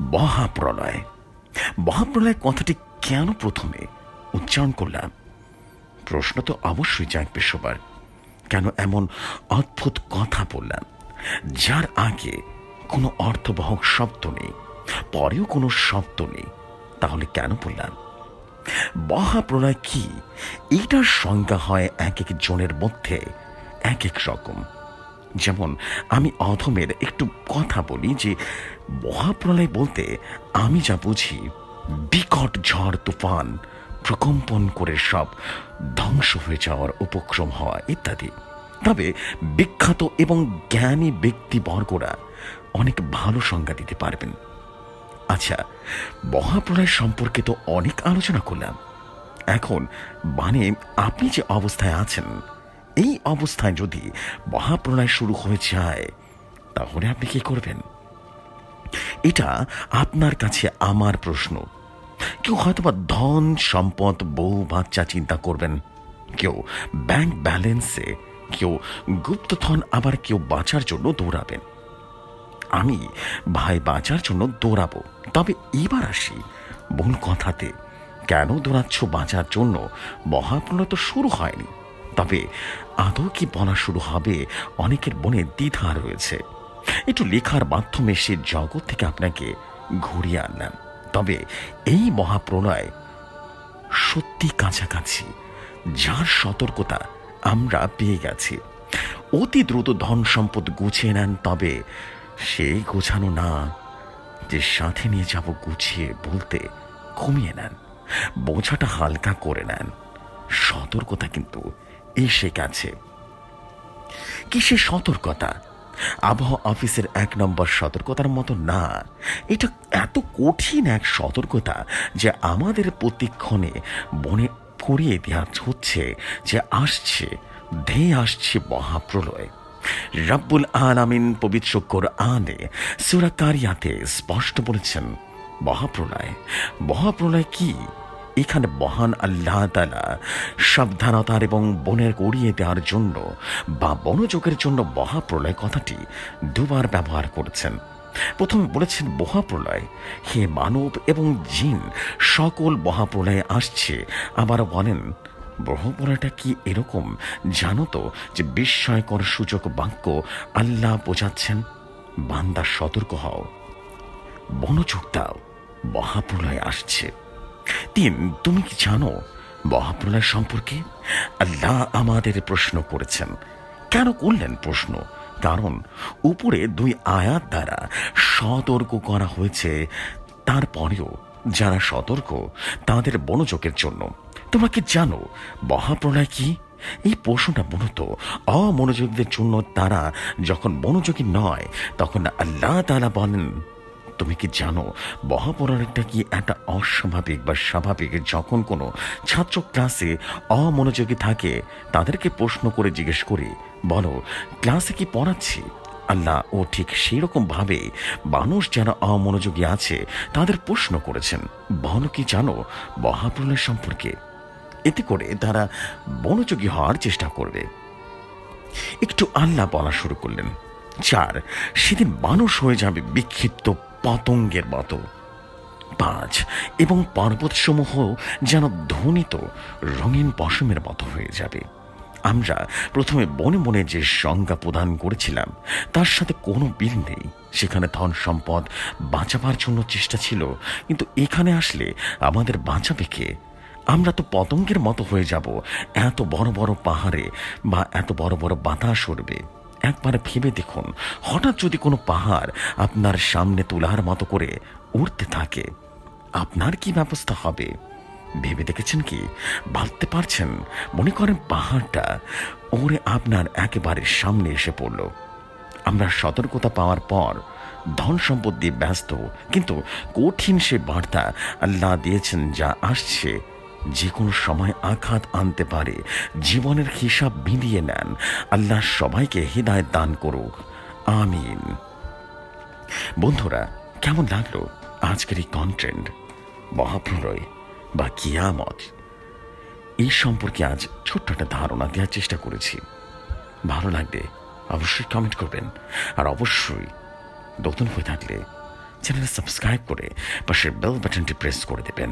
মহাপ্রলয়। মহাপ্রলয় কথাটি কেন প্রথমে উচ্চারণ করলাম? প্রশ্ন তো অবশ্যই জাগবে সবার। কেন এমন অদ্ভুত কথা বললাম? যার আগে কোনো অর্থবহ শব্দ নেই, পরেও কোনো শব্দ নেই, তাহলে কেন বললাম? মহাপ্রলয় কি? এইটার সংজ্ঞা হয় এক এক জনের মধ্যে এক এক রকম। যেমন আমি অধমের একটু কথা বলি যে, মহাপ্রলয় বলতে আমি যা বুঝি, বিকট ঝড়, তুফান, প্রকম্পন করে সব ধ্বংস হয়ে যাওয়ার উপক্রম হওয়া ইত্যাদি। তবে বিখ্যাত এবং জ্ঞানী ব্যক্তিবর্গরা অনেক ভালো সংজ্ঞা দিতে পারবেন। আচ্ছা মহাপ্রলয় সম্পর্কে তো অনেক আলোচনা করলাম। এখন মানে আপনি যে অবস্থায় আছেন এই অবস্থায় যদি মহাপ্রলয় শুরু হয়ে যায়, তাহলে আপনি কি করবেন? এটা আপনার কাছে আমার প্রশ্ন। কেউ হয়তোবা ধন, সম্পদ, বউ, বাচ্চা চিন্তা করবেন। কেউ ব্যাংক ব্যালেন্সে কেউ গুপ্তধন আবার কেউ বাঁচার জন্য দৌড়াবেন। আমি ভাই বাঁচার জন্য দৌড়াবো। তবে এবার আসি মূল কথাতে। কেন দৌড়াচ্ছ বাঁচার জন্য? মহাপ্রলয় তো শুরু হয়নি। তবে আদৌ কি বলা শুরু হবে? অনেকের মনে দ্বিধা রয়েছে। একটু লেখার মাধ্যমে সে জগৎ থেকে আপনাকে ঘুরিয়ে আনলাম। তবে এই মহাপ্রলয় সত্যি কাছাকাছি। যার সতর্কতা আমরা পেয়ে গেছি। অতি দ্রুত ধন সম্পদ গুছিয়ে নেন, তবে সেই গোছানো না। যে সাথে নিয়ে যাব গুছিয়ে বলতে কমিয়ে নেন। বোঝাটা হালকা করে নেন। সতর্কতা কিন্তু এসে গেছে। কিসের সতর্কতা? আবহাওয়া অফিসের এক নম্বর সতর্কতার মতো না। এটা এত কঠিন এক সতর্কতা যে আমাদের প্রতিক্ষণে মনে করিয়ে দেওয়া হচ্ছে যে আসছে, ধেয়ে আসছে মহাপ্রলয়। রাব্বুল আলামিন পবিত্র কোরআনে সূরা কারিয়াতে স্পষ্ট বলেছেন, মহাপ্রলয়। মহাপ্রলয় কি? এখানে মহান আল্লাহ তালা সাবধানতার এবং বনের উড়িয়ে দেওয়ার জন্য বা বনযোগের জন্য মহাপ্রলয় কথাটি দুবার ব্যবহার করেছেন। প্রথম বলেছেন, মহাপ্রলয়, হে মানব এবং জিন, সকল মহাপ্রলয়ে আসছে। আবার বলেন ব্রহ্মপুরাটা কি এরকম জানো তো যে বিস্ময়কর সূচক বাক্য আল্লাহ বোঝাচ্ছেন? বান্দা সতর্ক হও। বনযোগ দাও, মহাপ্রলয় আসছে। তুমি কি জানো মহাপ্রলয় সম্পর্কে? আল্লাহ আমাদের প্রশ্ন করেছেন। কেন করলেন প্রশ্ন? কারণ উপরে দুই আয়াত দ্বারা সতর্ক করা হয়েছে। তারপরেও যারা সতর্ক, তাদের মনোযোগের জন্য। তোমরা কি জানো মহাপ্রলয় কি? এই প্রশ্নটা মূলত অমনোযোগীদের জন্য তারা যখন মনোযোগী নয়, তখন আল্লাহ তালা বলেন তুমি কি জানো, মহাপরাণটা কি একটা অস্বাভাবিক বা স্বাভাবিক যখন কোনো ছাত্র ক্লাসে অমনোযোগী থাকে, তাদেরকে প্রশ্ন করে জিজ্ঞেস করি, বলো ক্লাসে কি পড়াচ্ছি? আল্লাহ, ও ঠিক সেই রকম ভাবে মানুষ যারা অমনোযোগী আছে, তাদের প্রশ্ন করেছেন। বলো কি জানো মহাপ্রলয় সম্পর্কে? এতে করে তারা মনোযোগী হওয়ার চেষ্টা করবে। একটু আল্লাহ বলা শুরু করলেন। চার, সেদিন মানুষ হয়ে যাবে বিক্ষিপ্ত পতঙ্গের মতো। পাঁচ, এবং পর্বতসমূহ যেন ধ্বনিত রঙিন পশমের মতো হয়ে যাবে। আমরা প্রথমে বনে বনে যে সংজ্ঞা প্রদান করেছিলাম, তার সাথে কোনো বিল নেই। সেখানে ধন সম্পদ বাঁচাবার জন্য চেষ্টা ছিল, কিন্তু এখানে আসলে আমাদের বাঁচাবে কে? আমরা তো পতঙ্গের মতো হয়ে যাব, এত বড় বড় পাহাড়ে বা এত বড় বড় বাতাস উঠবে একবার ভেবে দেখুন, হঠাৎ যদি কোনো পাহাড় আপনার সামনে তোলার মতো করে উঠতে থাকে, আপনার কি ব্যবস্থা হবে? ভেবে দেখেছেন কি? ভাবতে পারছেন? মনে করেন পাহাড়টা ওরে আপনার একেবারে সামনে এসে পড়ল। আমরা সতর্কতা পাওয়ার পর ধন সম্পদ দিয়ে ব্যস্ত, কিন্তু কঠিন সে বার্তা আল্লাহ দিয়েছেন যা আসছে যে কোনো সময় আঘাত আনতে পারে, জীবনের হিসাব মিলিয়ে নেন। আল্লাহ সবাইকে হৃদায়ত দান করুক। আমিন। বন্ধুরা, কেমন লাগল আজকের এই কন্টেন্ট মহাপ্রলয় বা কিয়ামত? এই সম্পর্কে আজ ছোট্ট একটা ধারণা দেওয়ার চেষ্টা করেছি। ভালো লাগলে অবশ্যই কমেন্ট করবেন। আর অবশ্যই নতুন হয়ে থাকলে চ্যানেল সাবস্ক্রাইব করে পাশের বেল বাটনটি প্রেস করে দেবেন।